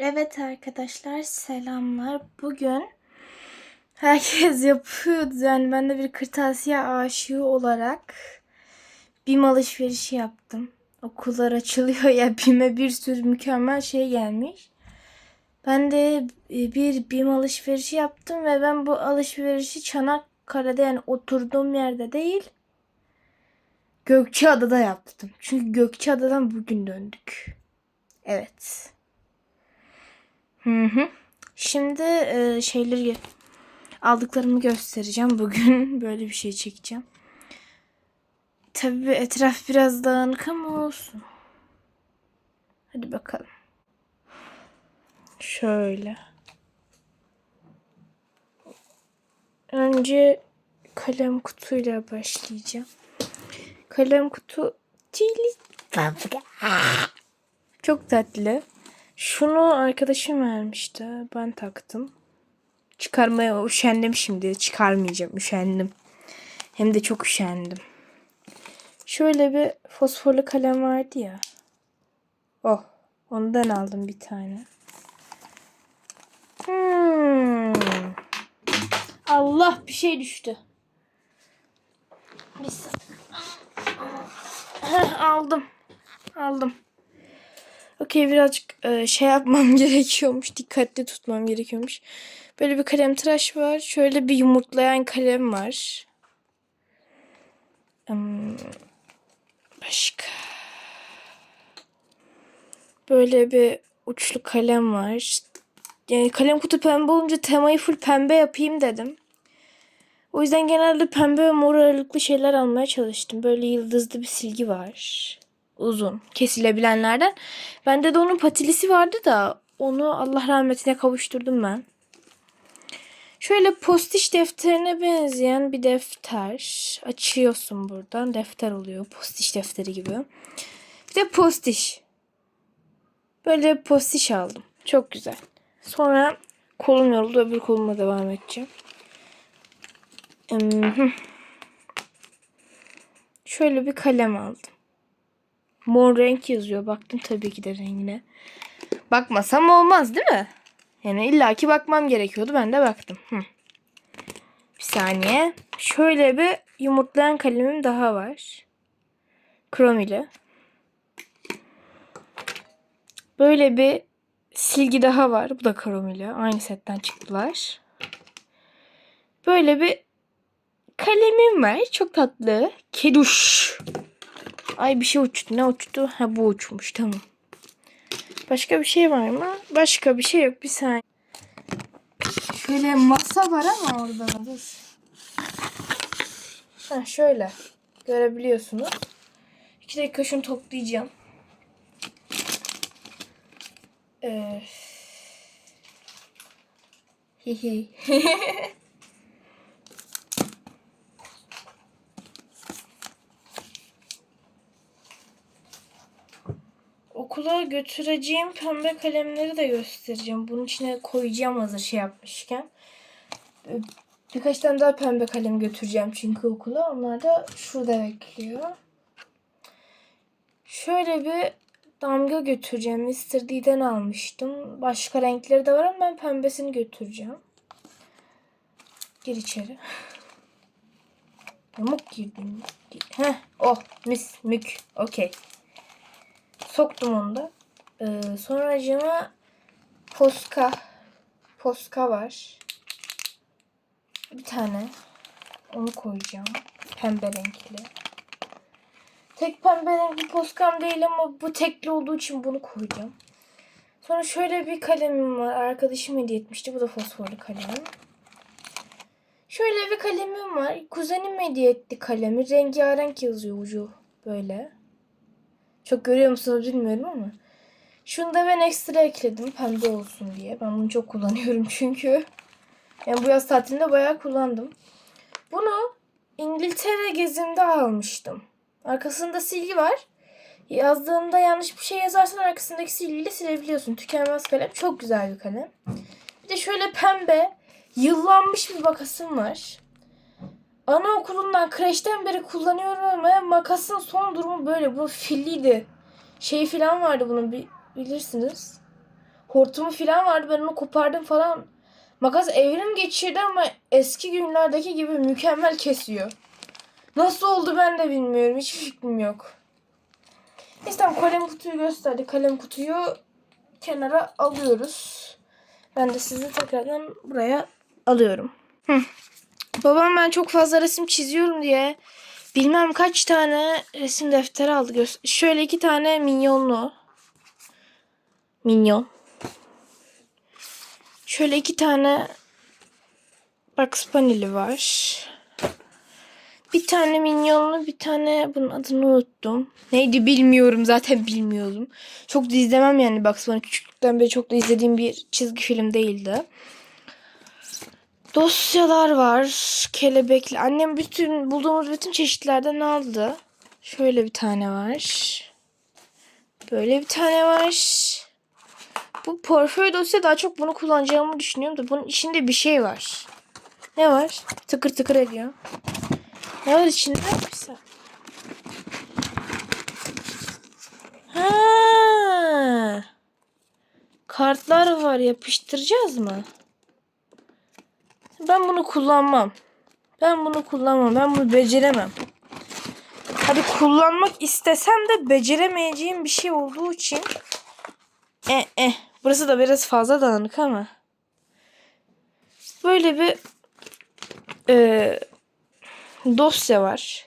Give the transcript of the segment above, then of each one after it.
Evet arkadaşlar selamlar. Bugün herkes yapıyordu. Yani ben de bir kırtasiye aşığı olarak BİM alışverişi yaptım. Okullar açılıyor ya BİM'e bir sürü mükemmel şey gelmiş. Ben de e, bir BİM alışverişi yaptım ve ben bu alışverişi Çanakkale'de yani oturduğum yerde değil Gökçeada'da yaptım. Çünkü Gökçeada'dan bugün döndük. Evet. Hı hı. Şimdi e, şeyleri aldıklarımı göstereceğim. Bugün böyle bir şey çekeceğim. Tabii etraf biraz dağınık ama olsun. Hadi bakalım. Şöyle. Önce kalem kutuyla başlayacağım. Kalem kutu. Çok tatlı. Şunu arkadaşım vermişti. Ben taktım. Çıkarmaya üşendim şimdi. Çıkarmayacağım. Üşendim. Hem de çok üşendim. Şöyle bir fosforlu kalem vardı ya. Oh. Ondan aldım bir tane. Hmm. Allah bir şey düştü. Heh, aldım. Aldım. Okey birazcık e, şey yapmam gerekiyormuş. Dikkatli tutmam gerekiyormuş. Böyle bir kalem tıraş var. Şöyle bir yumurtlayan kalem var. Hmm, başka. Böyle bir uçlu kalem var. Yani kalem kutu pembe olunca temayı full pembe yapayım dedim. O yüzden genelde pembe ve mor aralıklı şeyler almaya çalıştım. Böyle yıldızlı bir silgi var. Uzun. Kesilebilenlerden. Bende de onun patilisi vardı da onu Allah rahmetine kavuşturdum ben. Şöyle postiş defterine benzeyen bir defter. Açıyorsun buradan. Defter oluyor. Postiş defteri gibi. Bir de postiş. Böyle postiş aldım. Çok güzel. Sonra kolum yoruldu. Öbür koluma devam edeceğim. Şöyle bir kalem aldım. Mor renk yazıyor. Baktım tabii ki de rengine. Bakmasam olmaz değil mi? Yani illaki bakmam gerekiyordu. Ben de baktım. Hı. Bir saniye. Şöyle bir yumurtlayan kalemim daha var. Krom ile. Böyle bir silgi daha var. Bu da krom ile. Aynı setten çıktılar. Böyle bir kalemim var. Çok tatlı. Keduş. Ay bir şey uçtu. Ne uçtu? Ha bu uçmuş. Tamam. Başka bir şey var mı? Başka bir şey yok. Bir saniye. Şöyle masa var ama orada da dur. Ha şöyle. Görebiliyorsunuz. İki dakika şunu toplayacağım. Ee... Hihi. okula götüreceğim pembe kalemleri de göstereceğim. Bunun içine koyacağım hazır şey yapmışken. Ee, Birkaç tane daha pembe kalem götüreceğim çünkü okula. Onlar da şurada bekliyor. Şöyle bir damga götüreceğim. Mr. D'den almıştım. Başka renkleri de var ama ben pembesini götüreceğim. Gir içeri. Yamuk girdim. Heh, oh mis mük. Okey. Soktum onu da. Ee, sonracığıma poska poska var. Bir tane. Onu koyacağım. Pembe renkli. Tek pembe renkli poskam değil ama bu tekli olduğu için bunu koyacağım. Sonra şöyle bir kalemim var. Arkadaşım hediye etmişti. Bu da fosforlu kalem. Şöyle bir kalemim var. Kuzenim hediye etti kalemi. Rengarenk yazıyor ucu. Böyle. Çok görüyor musunuz bilmiyorum ama. Şunu da ben ekstra ekledim pembe olsun diye. Ben bunu çok kullanıyorum çünkü. Yani bu yaz tatilinde bayağı kullandım. Bunu İngiltere gezimde almıştım. Arkasında silgi var. Yazdığımda yanlış bir şey yazarsan arkasındaki silgiyle silebiliyorsun. Tükenmez kalem. Çok güzel bir kalem. Bir de şöyle pembe yıllanmış bir makasım var. Anaokulundan, kreşten beri kullanıyorum ama makasın son durumu böyle. Bu filliydi. Şey falan vardı bunun bilirsiniz. hortumu falan vardı. Ben onu kopardım falan. Makas evrim geçirdi ama eski günlerdeki gibi mükemmel kesiyor. Nasıl oldu ben de bilmiyorum. Hiçbir fikrim yok. Neyse kalem kutuyu gösterdi. Kalem kutuyu kenara alıyoruz. Ben de sizi tekrardan buraya alıyorum. Hı. Babam ben çok fazla resim çiziyorum diye bilmem kaç tane resim defteri aldı. Gö- Şöyle iki tane minyonlu. Minyon. Şöyle iki tane Bugs Bunny'li var. Bir tane minyonlu bir tane bunun adını unuttum. Neydi bilmiyorum zaten bilmiyordum. Çok da izlemem yani Bugs Bunny küçüklükten beri çok da izlediğim bir çizgi film değildi. Dosyalar var. Kelebekli. Annem bütün bulduğumuz bütün çeşitlerden aldı. Şöyle bir tane var. Böyle bir tane var. Bu portföy dosya daha çok bunu kullanacağımı düşünüyorum da bunun içinde bir şey var. Ne var? Tıkır tıkır ediyor. Ne var içinde? Ha. Kartlar var. Yapıştıracağız mı? Ben bunu kullanmam. Ben bunu kullanmam. Ben bunu beceremem. Hadi kullanmak istesem de beceremeyeceğim bir şey olduğu için eh eh. Burası da biraz fazla dağınık ama. Böyle bir e, dosya var.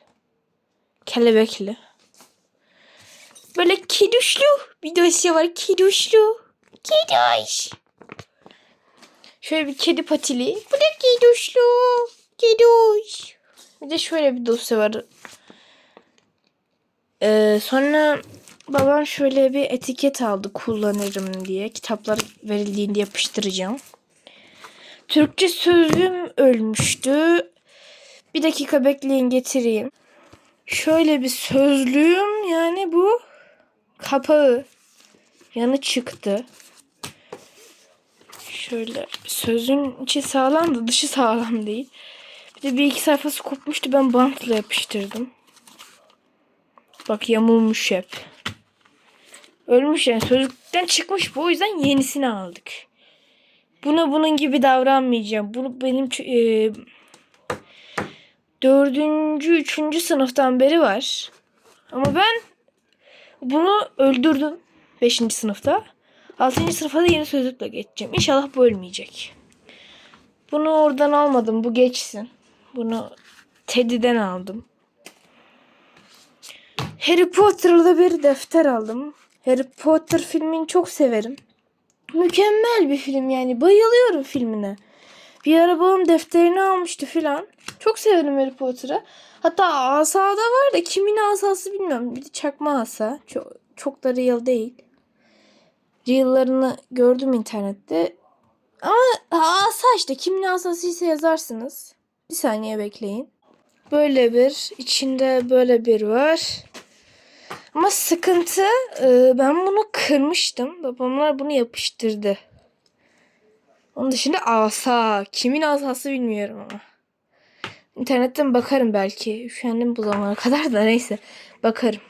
Kelebekli. Böyle kiduşlu bir dosya var. Kiduşlu. Kiduş. Şöyle bir kedi patili. Bu da kiduşlu. Kiduş. Bir de şöyle bir dosya var. Ee, sonra babam şöyle bir etiket aldı kullanırım diye. Kitaplar verildiğinde yapıştıracağım. Türkçe sözlüğüm ölmüştü. Bir dakika bekleyin getireyim. Şöyle bir sözlüğüm yani bu kapağı yanı çıktı. Şöyle sözün içi sağlam da dışı sağlam değil. Bir de bir iki sayfası kopmuştu ben bantla yapıştırdım. Bak yamulmuş hep. Ölmüş yani sözlükten çıkmış bu o yüzden yenisini aldık. Buna bunun gibi davranmayacağım. Bunu benim e, dördüncü, üçüncü sınıftan beri var. Ama ben bunu öldürdüm. Beşinci sınıfta. Altıncı sınıfa da yeni sözlükle geçeceğim. İnşallah bu ölmeyecek. Bunu oradan almadım. Bu geçsin. Bunu Teddy'den aldım. Harry Potter'da bir defter aldım. Harry Potter filmini çok severim. Mükemmel bir film yani. Bayılıyorum filmine. Bir ara babam defterini almıştı filan. Çok severim Harry Potter'ı. Hatta asada var da kimin asası bilmiyorum. Bir de çakma asa. Çok, çok da real değil. Real'larını gördüm internette. Ama asa işte kimin asasıysa yazarsınız. Bir saniye bekleyin. Böyle bir, içinde böyle bir var. Ama sıkıntı e, ben bunu kırmıştım. Babamlar bunu yapıştırdı. Onun dışında asa. Kimin asası bilmiyorum ama. İnternetten bakarım belki. Üşendim bu zamana kadar da neyse. Bakarım.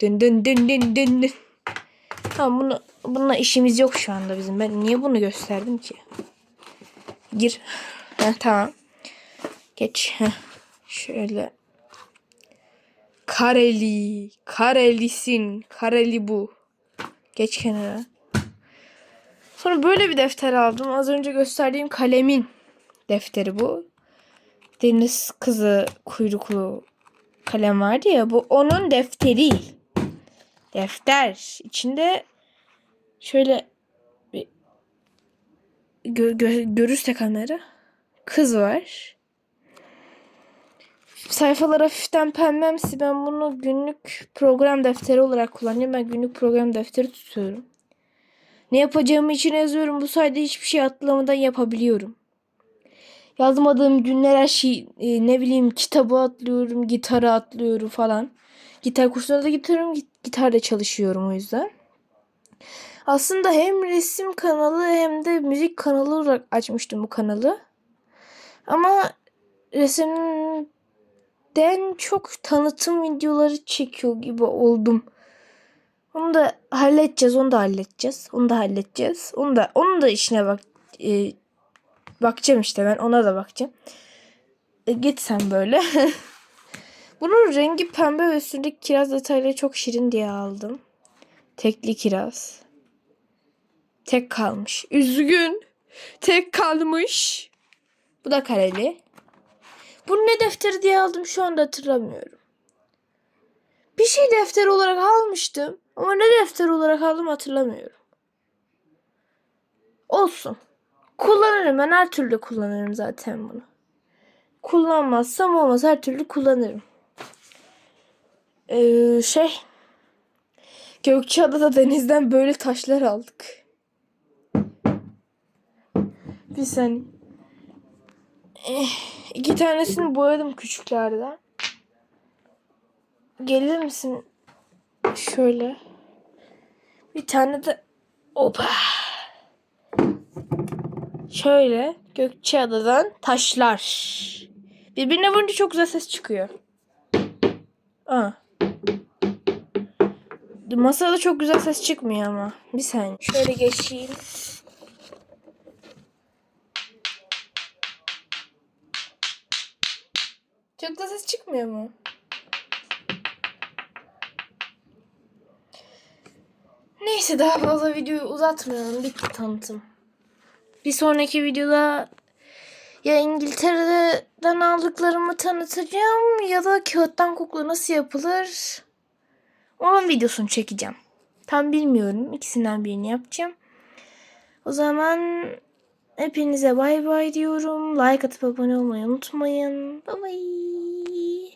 Dün dün dün dün dün dün. Tamam bunu, bununla işimiz yok şu anda bizim. Ben niye bunu gösterdim ki? Gir. Heh, tamam. Geç. Heh. Şöyle. Kareli. Karelisin. Kareli bu. Geç kenara. Sonra böyle bir defter aldım. Az önce gösterdiğim kalemin defteri bu. Deniz kızı kuyruklu kalem vardı ya. Bu onun defteri. Defter. İçinde şöyle bir gö- gö- görürse kamera kız var. Sayfalar hafiften pembemsi. Ben bunu günlük program defteri olarak kullanıyorum. Ben günlük program defteri tutuyorum. Ne yapacağımı içine yazıyorum. Bu sayede hiçbir şey atlamadan yapabiliyorum. Yazmadığım günler her şey e, ne bileyim kitabı atlıyorum, gitarı atlıyorum falan. Gitar kursuna da gitarım, git- gitarla çalışıyorum o yüzden. Aslında hem resim kanalı hem de müzik kanalı olarak açmıştım bu kanalı. Ama resimden çok tanıtım videoları çekiyor gibi oldum. Onu da halledeceğiz, onu da halledeceğiz. Onu da halledeceğiz. Onu da onun da işine bak e, bakacağım işte ben ona da bakacağım. E, git böyle. Bunun rengi pembe ve üstündeki kiraz detayları çok şirin diye aldım. Tekli kiraz. Tek kalmış. Üzgün. Tek kalmış. Bu da kareli. Bunu ne defteri diye aldım şu anda hatırlamıyorum. Bir şey defter olarak almıştım. Ama ne defter olarak aldım hatırlamıyorum. Olsun. Kullanırım ben her türlü kullanırım zaten bunu. Kullanmazsam olmaz her türlü kullanırım. Ee, şey Gökçeada'da denizden böyle taşlar aldık. Bir saniye. Eh, iki tanesini boyadım küçüklerden. Gelir misin? Şöyle. Bir tane de Opa. Şöyle Gökçeada'dan taşlar. Birbirine vurunca çok güzel ses çıkıyor. Aa. Masada çok güzel ses çıkmıyor ama. Bir saniye. Şöyle geçeyim. Çok da ses çıkmıyor mu? Neyse daha fazla videoyu uzatmayalım. Bitti tanıtım. Bir sonraki videoda ya İngiltere'den aldıklarımı tanıtacağım ya da kağıttan kukla nasıl yapılır onun videosunu çekeceğim. Tam bilmiyorum. İkisinden birini yapacağım. O zaman hepinize bay bay diyorum. Like atıp abone olmayı unutmayın. Bay bay.